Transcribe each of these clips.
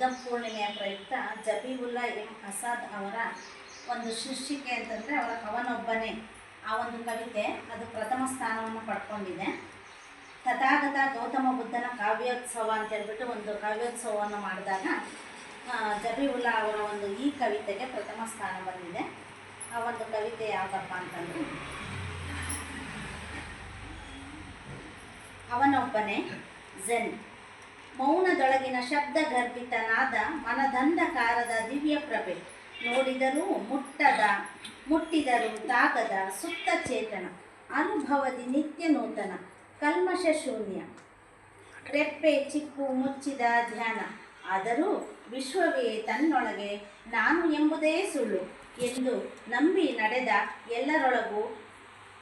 ಬುದ್ಧ ಪೂರ್ಣಿಮೆಯ ಪ್ರಯುಕ್ತ ಜಬೀವುಲ್ಲಾ ಎಂ ಅಸಾದ್ ಅವರ ಒಂದು ಶೀರ್ಷಿಕೆ ಅಂತಂದರೆ ಅವರ ಅವನೊಬ್ಬನೇ. ಆ ಒಂದು ಕವಿತೆ ಅದು ಪ್ರಥಮ ಸ್ಥಾನವನ್ನು ಪಡ್ಕೊಂಡಿದೆ. ತಥಾಗತ ಗೌತಮ ಬುದ್ಧನ ಕಾವ್ಯೋತ್ಸವ ಅಂತ ಹೇಳ್ಬಿಟ್ಟು ಒಂದು ಕಾವ್ಯೋತ್ಸವವನ್ನು ಮಾಡಿದಾಗ ಜಬೀವುಲ್ಲಾ ಅವರ ಒಂದು ಈ ಕವಿತೆಗೆ ಪ್ರಥಮ ಸ್ಥಾನ ಬಂದಿದೆ. ಆ ಒಂದು ಕವಿತೆ ಯಾವುದಪ್ಪ ಅಂತಂದರೆ, ಅವನೊಬ್ಬನೇ ಝೆನ್ ಮೌನದೊಳಗಿನ ಶಬ್ದಗರ್ಭಿತನಾದ ಮನದಂಧಕಾರದ ದಿವ್ಯ ಪ್ರಭೆ. ನೋಡಿದರೂ ಮುಟ್ಟದ, ಮುಟ್ಟಿದರೂ ತಾಗದ ಸುತ್ತ ಚೇತನ, ಅನುಭವದಿ ನಿತ್ಯ ನೂತನ, ಕಲ್ಮಶ ಶೂನ್ಯ. ರೆಪ್ಪೆ ಚಿಕ್ಕು ಮುಚ್ಚಿದ ಧ್ಯಾನ, ಆದರೂ ವಿಶ್ವವೇ ತನ್ನೊಳಗೆ ನಾನು ಎಂಬುದೇ ಸುಳ್ಳು ಎಂದು ನಂಬಿ ನಡೆದ ಎಲ್ಲರೊಳಗೂ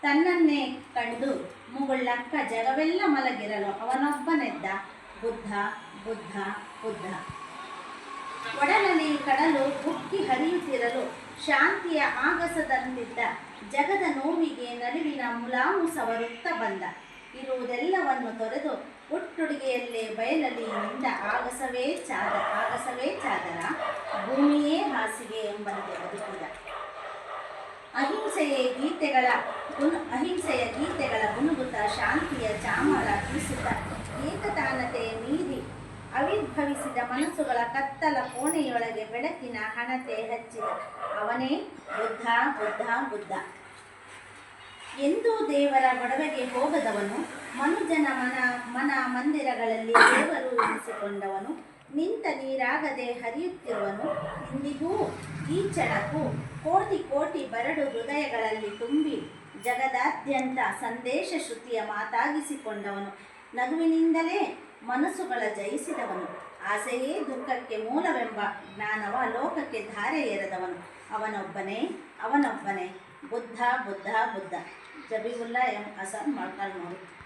ತನ್ನನ್ನೇ ಕಂಡು ಮುಗುಳ್ಳಕ್ಕ ಜಗವೆಲ್ಲ ಮಲಗಿರಲು ಅವನೊಬ್ಬನೆದ್ದ ಬುದ್ಧ ಬುದ್ಧ ಬುದ್ಧ. ಒಡಲಲ್ಲಿ ಕಡಲು ಉಕ್ಕಿ ಹರಿಯುತ್ತಿರಲು ಶಾಂತಿಯ ಆಗಸದಂತಿದ್ದ ಜಗದ ನೋವಿಗೆ ನಡುವಿನ ಮುಲಾಮು ಸವರುತ್ತ ಬಂದ. ಇರುವುದೆಲ್ಲವನ್ನು ತೊರೆದು ಹುಟ್ಟುಡುಗೆಯಲ್ಲೇ ಬಯಲಲ್ಲಿ ನಿಂದ ಆಗಸವೇ ಚಾದ, ಆಗಸವೇ ಚಾದರ, ಭೂಮಿಯೇ ಹಾಸಿಗೆ ಎಂಬಂತೆ ಬದುಕಿದ. ಅಹಿಂಸೆಯ ಗೀತೆಗಳ ಅಹಿಂಸೆಯ ಗೀತೆಗಳ ಗುಣಗುತ, ಶಾಂತಿಯ ಚಾಮರ ಬೀಸುತ್ತ ಏಕತಾನತೆ ಮೀರಿ ಅವಿರ್ಭವಿಸಿದ ಮನಸ್ಸುಗಳ ಕತ್ತಲ ಕೋಣೆಯೊಳಗೆ ಬೆಳಕಿನ ಹಣತೆ ಹಚ್ಚಿದ. ಅವನೇ ಬುದ್ಧ ಬುದ್ಧ ಬುದ್ಧ. ಎಂದೂ ದೇವರ ಬಡವೆಗೆ ಹೋಗದವನು, ಮನುಜನ ಮನ ಮನ ಮಂದಿರಗಳಲ್ಲಿ ದೇವರು ಎನಿಸಿಕೊಂಡವನು ನಿಂತ ನೀರಾಗದೆ ಹರಿಯುತ್ತಿರುವನು ಇಂದಿಗೂ ಈ ಚಳಕು ಕೋಟಿ ಕೋಟಿ ಬರಡು ಹೃದಯಗಳಲ್ಲಿ ತುಂಬಿ ಜಗದಾದ್ಯಂತ ಸಂದೇಶ ಶ್ರುತಿಯ ಮಾತಾಗಿಸಿಕೊಂಡವನು. ನಗುವಿನಿಂದಲೇ ಮನಸ್ಸುಗಳ ಜಯಿಸಿದವನು. ಆಸೆಯೇ ದುಃಖಕ್ಕೆ ಮೂಲವೆಂಬ ಜ್ಞಾನವ ಲೋಕಕ್ಕೆ ಧಾರೆ ಏರದವನು. ಅವನೊಬ್ಬನೇ ಅವನೊಬ್ಬನೇ. ಬುದ್ಧ ಬುದ್ಧ ಬುದ್ಧ. ಜಬೀವುಲ್ಲಾ ಎಂ. ಹಸನ್, ಮೊಳಕಾಲ್ಮೂರು.